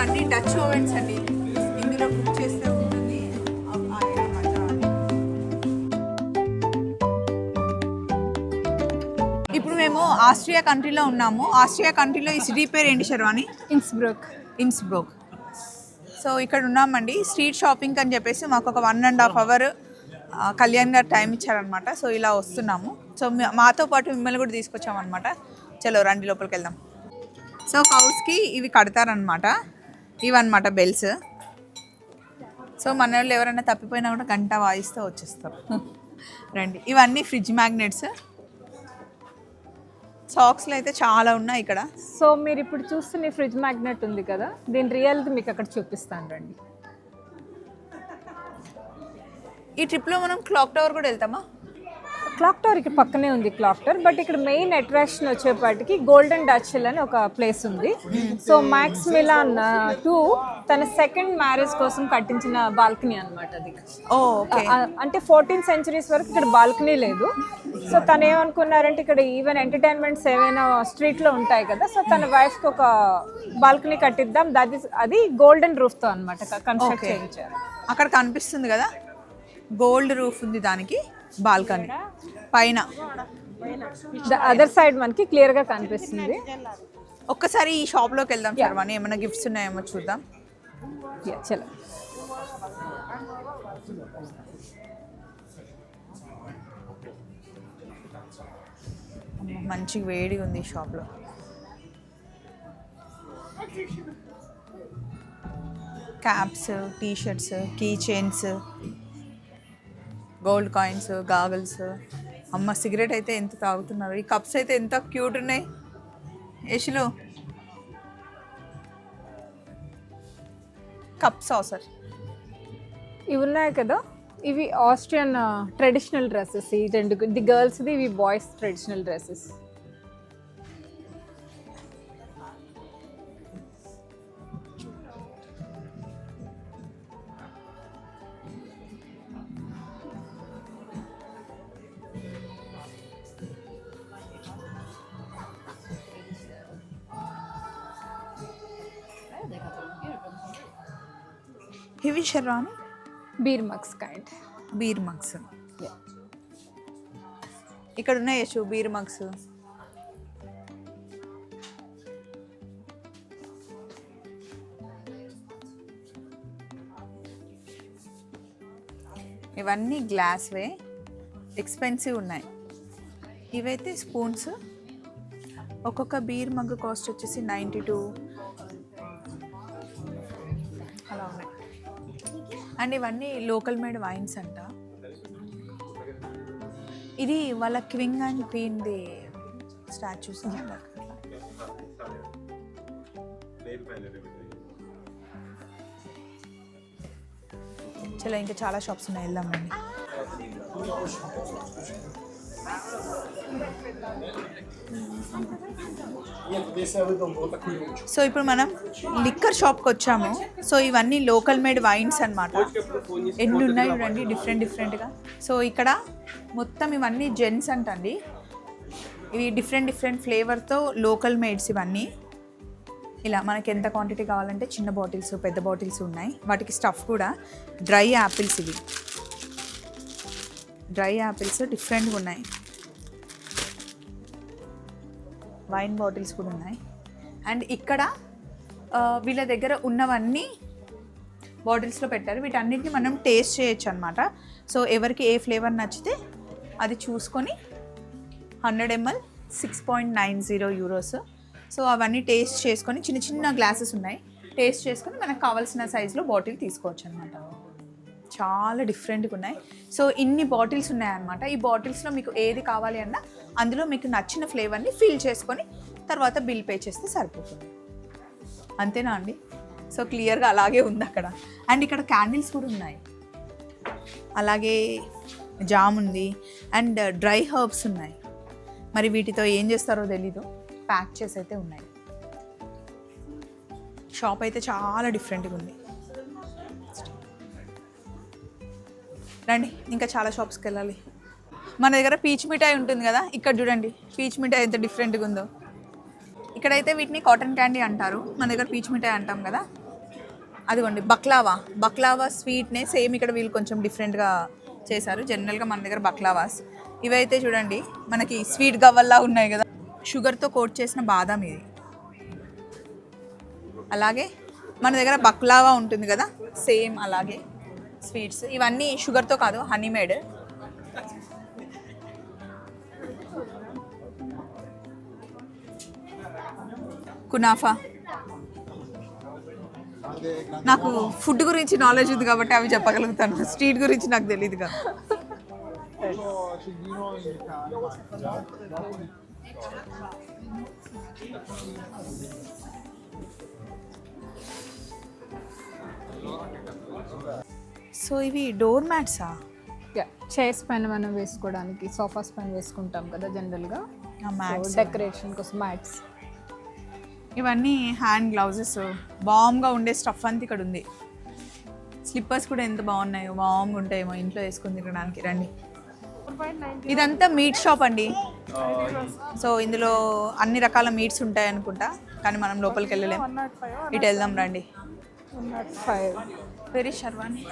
ఇవన్నీ Dutch ovens అండి. ఇందులో కుక్ చేస్తే ఉంటుంది. ఇప్పుడు మేము ఆస్ట్రియా కంట్రీలో ఉన్నాము. ఆస్ట్రియా కంట్రీలో ఈ సిటీ పేరు ఏంటి శర్వాణి ఇన్స్బ్రుక్ ఇన్స్బ్రోక్ సో ఇక్కడ ఉన్నామండి. స్ట్రీట్ షాపింగ్ అని చెప్పేసి మాకు ఒక one and half hour Kalyan garu time ఇచ్చారనమాట సో ఇలా వస్తున్నాము. సో మాతో పాటు మిమ్మల్ని కూడా తీసుకొచ్చామన్నమాట. చలో రండి లోపలికి వెళ్దాం. సో హౌస్కి ఇవి కడతారనమాట ఇవన్నమాట బెల్స్. సో మన వాళ్ళు ఎవరైనా తప్పిపోయినా కూడా గంట వాయిస్తూ వచ్చేస్తారు. రండి. ఇవన్నీ ఫ్రిడ్జ్ మ్యాగ్నెట్స్. సాక్స్లు అయితే చాలా ఉన్నాయి ఇక్కడ. సో మీరు ఇప్పుడు చూస్తున్న ఫ్రిడ్జ్ మ్యాగ్నెట్ ఉంది కదా దీని రియాలిటీ మీకు అక్కడ చూపిస్తాను రండి. ఈ ట్రిప్లో మనం క్లాక్ టవర్ కూడా వెళ్తామా? క్లాక్ టవర్ ఇక్కడ పక్కనే ఉంది క్లాక్ టవర్ బట్ ఇక్కడ మెయిన్ అట్రాక్షన్ వచ్చేపాటికి గోల్డెన్ డచ్ల్ అని ఒక ప్లేస్ ఉంది. సో మ్యాక్స్ మిలాన్ టూ తన సెకండ్ మ్యారేజ్ కోసం కట్టించిన బాల్కనీ అన్నమాట అది. అంటే ఫోర్టీన్ సెంచరీస్ వరకు ఇక్కడ బాల్కనీ లేదు. సో తను ఏమనుకున్నారంటే ఇక్కడ ఈవెన్ ఎంటర్టైన్మెంట్స్ ఏవైనా స్ట్రీట్లో ఉంటాయి కదా సో తన వైఫ్కి ఒక బాల్కనీ కట్టిద్దాం. దట్ అది గోల్డెన్ రూఫ్తో అనమాట కన్స్ట్రక్ట్. చేయించారు. అక్కడ కనిపిస్తుంది కదా గోల్డ్ రూఫ్ ఉంది దానికి. బాల్కనీ. పైన. అదర్ సైడ్ మనకి క్లియర్గా కనిపిస్తుంది. ఒక్కసారి ఈ షాప్లోకి వెళ్దాం శర్వాణి ఏమైనా గిఫ్ట్స్ ఉన్నాయేమో చూద్దాం. చలో మంచి వేడి ఉంది ఈ షాప్లో. Caps T shirts key chains gold coins goggles. అమ్మ సిగరెట్ అయితే ఎంత తాగుతున్నారు? ఈ కప్స్ అయితే ఎంత క్యూట్ ఉన్నాయి. యశులు కప్ సాసర్. ఇవి ఉన్నాయి కదా? ఇవి ఆస్ట్రియన్ ట్రెడిషనల్ డ్రెస్సెస్ ఈ రెండు ది గర్ల్స్ది ఇవి boys traditional dresses sherwani beer mugs kind beer mugs. ఇక్కడ ఉన్నాయి యశు బీర్ మగ్స్. ఇవన్నీ గ్లాస్వే ఎక్స్పెన్సివ్ ఉన్నాయి. ఇవైతే స్పూన్స్. ఒక్కొక్క బీర్ మగ్ కాస్ట్ వచ్చేసి నైంటీ టూ. అలా ఉన్నాయి. అండ్ ఇవన్నీ లోకల్ మేడ్ వైన్స్ అంట. ఇది వాళ్ళ క్వింగ్ అండ్ క్వీన్ది స్టాచ్యూస్ చలో ఇంకా చాలా షాప్స్ ఉన్నాయి వెళ్దామండి సో ఇప్పుడు మనం లిక్కర్ షాప్కి వచ్చాము. సో ఇవన్నీ లోకల్ మేడ్ వైన్స్ అన్నమాట. ఎన్ని ఉన్నాయి చూడండి డిఫరెంట్ డిఫరెంట్గా సో ఇక్కడ మొత్తం ఇవన్నీ జెన్స్ అంటండి. ఇవి డిఫరెంట్ డిఫరెంట్ ఫ్లేవర్తో లోకల్ మేడ్స్ ఇవన్నీ. ఇలా మనకి ఎంత క్వాంటిటీ కావాలంటే చిన్న బాటిల్స్ పెద్ద బాటిల్స్ ఉన్నాయి. వాటికి స్టఫ్ కూడా డ్రై యాపిల్స్ ఇవి. డ్రై యాపిల్స్ డిఫరెంట్గా ఉన్నాయి. వైన్ బాటిల్స్ కూడా ఉన్నాయి. అండ్ ఇక్కడ వీళ్ళ దగ్గర ఉన్నవన్నీ బాటిల్స్లో పెట్టారు. వీటన్నిటిని మనం టేస్ట్ చేయొచ్చు అనమాట సో ఎవరికి ఏ ఫ్లేవర్ నచ్చితే అది చూసుకొని hundred ML six point nine zero euros. So అవన్నీ టేస్ట్ చేసుకొని చిన్న చిన్న గ్లాసెస్ ఉన్నాయి. టేస్ట్ చేసుకొని మనకు కావాల్సిన సైజులో బాటిల్ తీసుకోవచ్చు అనమాట చాలా డిఫరెంట్గా ఉన్నాయి. సో ఇన్ని బాటిల్స్ ఉన్నాయన్నమాట. ఈ బాటిల్స్లో మీకు ఏది కావాలి అన్నా అందులో మీకు నచ్చిన ఫ్లేవర్ని ఫిల్ చేసుకొని తర్వాత బిల్ పే చేస్తే సరిపోతుంది. అంతేనా అండి? సో క్లియర్గా అలాగే ఉంది అక్కడ. అండ్ ఇక్కడ క్యాండిల్స్ కూడా ఉన్నాయి. అలాగే జామ్ ఉంది. అండ్ డ్రై హర్బ్స్ ఉన్నాయి. మరి వీటితో ఏం చేస్తారో తెలీదు. ప్యాక్ చేసి అయితే ఉన్నాయి. షాప్ అయితే చాలా డిఫరెంట్గా ఉంది. రండి ఇంకా చాలా షాప్స్కి వెళ్ళాలి. మన దగ్గర పీచ్ మిఠాయి ఉంటుంది కదా ఇక్కడ చూడండి పీచ్ మిఠాయి ఎంత డిఫరెంట్గా ఉందో. ఇక్కడైతే వీటిని కాటన్ క్యాండీ అంటారు మన దగ్గర పీచ్ మిఠాయి అంటాం కదా. అదిగోండి బక్లావా బక్లావా స్వీట్నే సేమ్ ఇక్కడ వీళ్ళు కొంచెం డిఫరెంట్గా చేశారు. జనరల్గా మన దగ్గర బక్లావాస్ ఇవైతే చూడండి మనకి స్వీట్ గవ్వల్లా ఉన్నాయి కదా. షుగర్తో కోట్ చేసిన బాదం ఇది. అలాగే మన దగ్గర బక్లావా ఉంటుంది కదా సేమ్ అలాగే. స్వీట్స్. ఇవన్నీ షుగర్తో కాదు హనీ మేడ్ కునాఫా. నాకు ఫుడ్ గురించి నాలెడ్జ్ ఉంది కాబట్టి అవి చెప్పగలుగుతాను. స్ట్రీట్ గురించి నాకు తెలియదు సో ఇవి డోర్ మ్యాట్సా? చైర్స్ పైన మనం వేసుకోవడానికి సోఫాస్ పైన వేసుకుంటాం కదా జనరల్గా మ్యాట్స్ డెకరేషన్ కోసం మ్యాట్స్ ఇవన్నీ హ్యాండ్ గ్లౌజెస్ బామ్గా ఉండే స్టఫ్ అంతా ఇక్కడ ఉంది. స్లిప్పర్స్ కూడా ఎంత బాగున్నాయో బామ్గా ఉంటాయేమో ఇంట్లో వేసుకొని తినడానికి. రండి. ఇదంతా మీట్ షాప్ అండి. సో ఇందులో అన్ని రకాల మీట్స్ ఉంటాయి అనుకుంటా కానీ మనం లోపలికి వెళ్ళలేం. ఇటు వెళ్దాం రండి. Five very sherwani.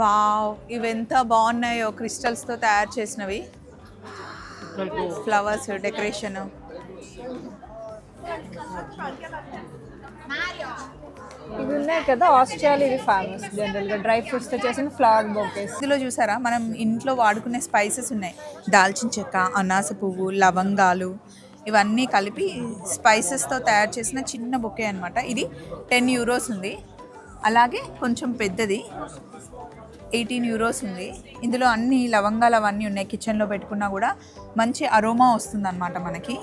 వావ్ ఇవి ఎంత బాగున్నాయో క్రిస్టల్స్తో తయారు చేసినవి. ఫ్లవర్స్ డెకరేషన్ ఇవి ఉన్నాయి కదా ఆస్ట్రేలియా ఇవి ఫేమస్ జనరల్గా డ్రై ఫ్రూట్స్తో చేసిన ఫ్లవర్ బొకేస్ ఇందులో చూసారా మనం ఇంట్లో వాడుకునే స్పైసెస్ ఉన్నాయి. దాల్చిన చెక్క అనాస పువ్వు లవంగాలు ఇవన్నీ కలిపి స్పైసెస్తో తయారు చేసిన చిన్న బొకే అనమాట ఇది టెన్ యూరోస్ ఉంది. అలాగే కొంచెం పెద్దది. ఎయిటీన్ యూరోస్ ఉంది. ఇందులో అన్ని లవంగాలు అవన్నీ ఉన్నాయి. కిచెన్లో పెట్టుకున్నా కూడా మంచి అరోమా వస్తుంది అనమాట మనకి.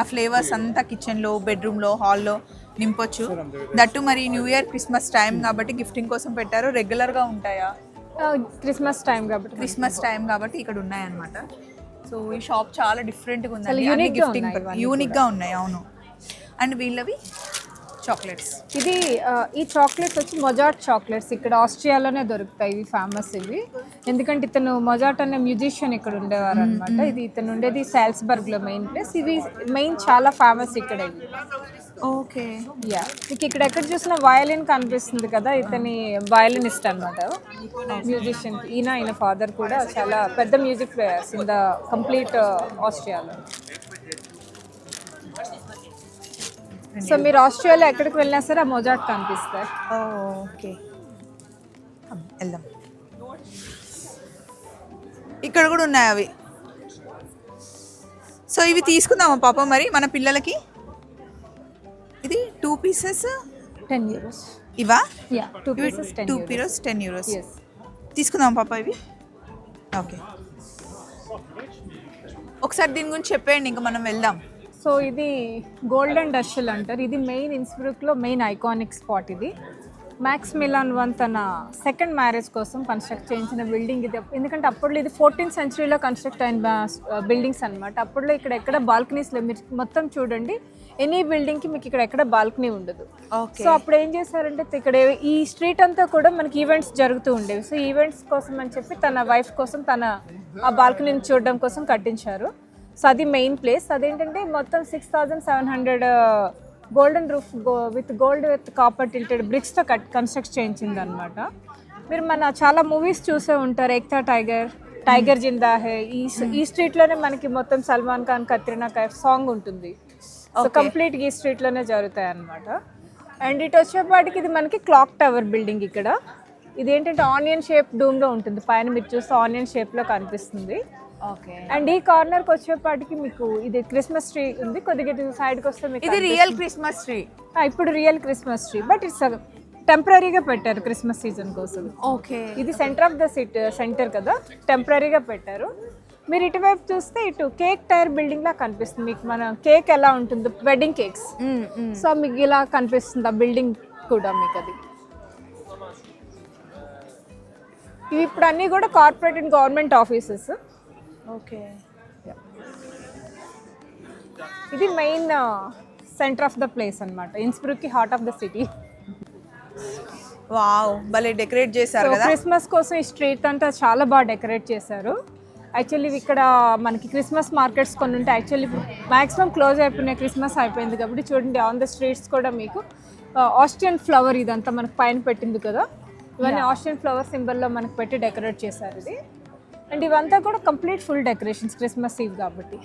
ఆ ఫ్లేవర్స్ అంతా కిచెన్లో బెడ్రూమ్లో హాల్లో నింపొచ్చు. దట్టు మరి న్యూ ఇయర్ క్రిస్మస్ టైం కాబట్టి గిఫ్టింగ్ కోసం పెట్టారు. రెగ్యులర్గా ఉంటాయా? క్రిస్మస్ టైం కాబట్టి క్రిస్మస్ టైం కాబట్టి ఇక్కడ ఉన్నాయన్నమాట. సో ఈ షాప్ చాలా డిఫరెంట్గా ఉంది చాలా unique గా ఉన్నాయి ఇవన్నీ యూనిక్గా ఉన్నాయి. అవును. అండ్ వీళ్ళవి చాక్లెట్స్. ఇది ఈ చాక్లెట్స్ వచ్చి మొజాట్ చాక్లెట్స్ ఇక్కడ ఆస్ట్రియాలోనే దొరుకుతాయి ఇవి ఫేమస్ ఇవి. ఎందుకంటే ఇతను మొజాట్ అనే మ్యూజిషియన్ ఇక్కడ ఉండేవారు అనమాట ఇది ఇతను ఉండేది సాల్స్బర్గ్లో మెయిన్ ప్లేస్. ఇవి మెయిన్ చాలా ఫేమస్ ఇక్కడ ఇవి. ఓకే. యా మీకు ఇక్కడ ఎక్కడ చూసినా వయలిన్ కనిపిస్తుంది కదా ఇతని వయలినిస్ట్ అనమాట మ్యూజిషియన్ ఈయన ఈయన ఫాదర్ కూడా చాలా పెద్ద music players in the complete ఆస్ట్రియాలో so మీరు ఆస్ట్రేలియా ఎక్కడికి వెళ్ళినా సరే ఆ మొజాట్ కనిపిస్తారు ఓకే వెళ్దాం. ఇక్కడ కూడా ఉన్నాయి అవి. సో ఇవి తీసుకుందామా పాప మరి మన పిల్లలకి? ఇది టూ పీసెస్ టెన్ యూరోస్ ఇవా? Yeah two pieces two euros ten euros తీసుకుందాం పాప ఇవి? ఓకే ఒకసారి దీని గురించి చెప్పేయండి ఇంకా మనం వెళ్దాం. సో ఇది గోల్డెన్ డషల్ అంటారు. ఇది మెయిన్ ఇన్స్బ్రుక్లో మెయిన్ ఐకానిక్ స్పాట్ ఇది. మ్యాక్స్ మిలాన్ వన్ తన సెకండ్ మ్యారేజ్ కోసం కన్స్ట్రక్ట్ చేయించిన బిల్డింగ్ ఇది. ఎందుకంటే అప్పట్లో ఇది ఫోర్టీన్త్ సెంచరీలో కన్స్ట్రక్ట్ అయిన బిల్డింగ్స్ అనమాట అప్పట్లో ఇక్కడ ఎక్కడ బాల్కనీస్లో మీరు మొత్తం చూడండి. ఎనీ బిల్డింగ్కి మీకు ఇక్కడ ఎక్కడ బాల్కనీ ఉండదు. సో అప్పుడు ఏం చేశారంటే ఇక్కడ ఈ స్ట్రీట్ అంతా కూడా మనకి ఈవెంట్స్ జరుగుతూ ఉండేవి. సో ఈవెంట్స్ కోసం అని చెప్పి తన వైఫ్ కోసం తన ఆ బాల్కనీని చూడడం కోసం కట్టించారు. సో అది మెయిన్ ప్లేస్ అదేంటంటే మొత్తం six thousand seven hundred golden roof with gold with copper tilted బ్రిక్స్తో cut construct చేయించింది అనమాట మీరు మన చాలా మూవీస్ చూసే ఉంటారు. ఎక్తా టైగర్ టైగర్ జిందా హే ఈ ఈ స్ట్రీట్లోనే మనకి మొత్తం సల్మాన్ ఖాన్ కత్రినా కైఫ్ సాంగ్ ఉంటుంది. సో కంప్లీట్ ఈ స్ట్రీట్లోనే జరుగుతాయి అన్నమాట అండ్ ఇటు వచ్చేపాటికి ఇది మనకి క్లాక్ టవర్ బిల్డింగ్ ఇక్కడ. ఇది ఏంటంటే ఆనియన్ షేప్ డూమ్లో ఉంటుంది. పైన మీరు చూస్తే ఆనియన్ షేప్లో కనిపిస్తుంది. అండ్ ఈ కార్నర్కి వచ్చేపాటికి మీకు ఇది క్రిస్మస్ ట్రీ ఉంది. కొద్దిగా సైడ్కి వస్తే మీకు ఇది రియల్ క్రిస్మస్ ట్రీ ఇప్పుడు real Christmas tree but it's టెంపరీగా పెట్టారు క్రిస్మస్ సీజన్ కోసం. ఓకే ఇది centre of the city centre కదా. టెంపరీగా పెట్టారు. మీరు ఇటువైపు చూస్తే ఇటు కేక్ టైర్ బిల్డింగ్ లా కనిపిస్తుంది. మీకు మన కేక్ ఎలా ఉంటుంది వెడ్డింగ్ కేక్స్ సో మీకు ఇలా కనిపిస్తుంది ఆ బిల్డింగ్ కూడా మీకు అది. ఇవి ఇప్పుడు అన్నీ కూడా corporate and government offices okay. ఇది main centre of the place అనమాట కి heart of the city wow భలే డెకరేట్ చేశారు కదా. క్రిస్మస్ కోసం ఈ స్ట్రీట్ అంతా చాలా బాగా డెకరేట్ చేశారు. యాక్చువల్లీ ఇక్కడ మనకి క్రిస్మస్ మార్కెట్స్ కొన్ని ఉంటాయి. యాక్చువల్లీ ఇప్పుడు మాక్సిమం క్లోజ్ అయిపోయినాయి క్రిస్మస్ అయిపోయింది కాబట్టి చూడండి ఆన్ ద స్ట్రీట్స్ కూడా మీకు ఆస్ట్రియన్ ఫ్లవర్ ఇదంతా మనకు పైన పెట్టింది కదా. ఇవన్నీ ఆస్ట్రియన్ ఫ్లవర్ సింబల్లో మనకు పెట్టి డెకరేట్ చేశారు ఇది. అండ్ ఇవంతా కూడా complete full decorations Christmas eve కాబట్టి.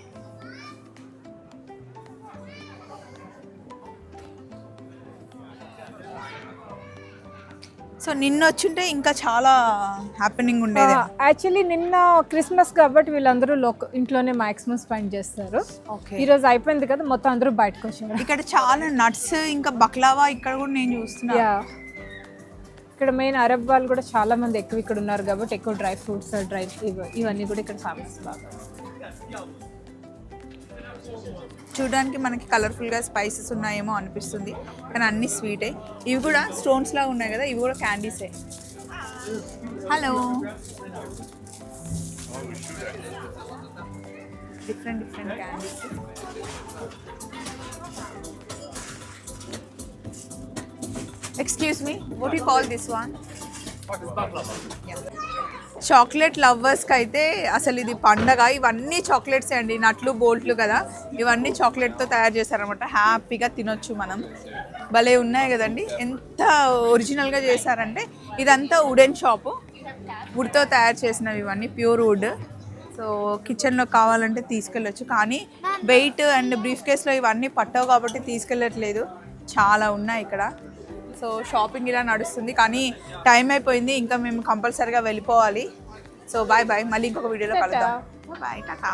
సో నిన్న వచ్చుంటే ఇంకా చాలా హ్యాపెనింగ్ ఉండేది. యాక్చువల్లీ నిన్న క్రిస్మస్ కాబట్టి వీళ్ళందరూ లోక ఇంట్లోనే మాక్సిమం స్పెండ్ చేస్తారు. ఈ రోజు అయిపోయింది కదా మొత్తం అందరూ బయటకు వచ్చారు. ఇక్కడ చాలా నట్స్ ఇంకా బక్లావా ఇక్కడ కూడా నేను చూస్తున్నా. ఇక్కడ మెయిన్ అరబ్ వాళ్ళు కూడా చాలా మంది ఎక్కువ ఇక్కడ ఉన్నారు కాబట్టి ఎక్కువ డ్రై ఫ్రూట్స్ డ్రై ఇవన్నీ కూడా ఇక్కడ ఫేమస్ బాగా. చూడడానికి మనకి కలర్ఫుల్గా స్పైసెస్ ఉన్నాయేమో అనిపిస్తుంది. కానీ అన్ని స్వీటే ఇవి కూడా స్టోన్స్ లాగా ఉన్నాయి కదా ఇవి కూడా క్యాండీసే hello different different candies excuse me what you call this one chocolate లవర్స్కి అయితే అసలు ఇది పండగ ఇవన్నీ చాక్లెట్స్ అండి నట్లు బోల్ట్లు కదా. ఇవన్నీ చాక్లెట్తో తయారు చేశారనమాట హ్యాపీగా తినొచ్చు మనం. భలే ఉన్నాయి కదండి. ఎంత ఒరిజినల్గా చేశారంటే ఇదంతా వుడెన్ షాపు వుడ్తో తయారు చేసినవి ఇవన్నీ ప్యూర్ వుడ్ సో కిచెన్లో కావాలంటే తీసుకెళ్ళొచ్చు. కానీ వెయిట్ అండ్ బ్రీఫ్ కేస్లో ఇవన్నీ పట్టవు కాబట్టి తీసుకెళ్ళట్లేదు. చాలా ఉన్నాయి ఇక్కడ. సో షాపింగ్ ఇలా నడుస్తుంది. కానీ టైం అయిపోయింది. ఇంకా మేము కంపల్సరీగా వెళ్ళిపోవాలి. సో బాయ్ బాయ్ మళ్ళీ ఇంకొక వీడియోలో కలుద్దాం. బాయ్ టాటా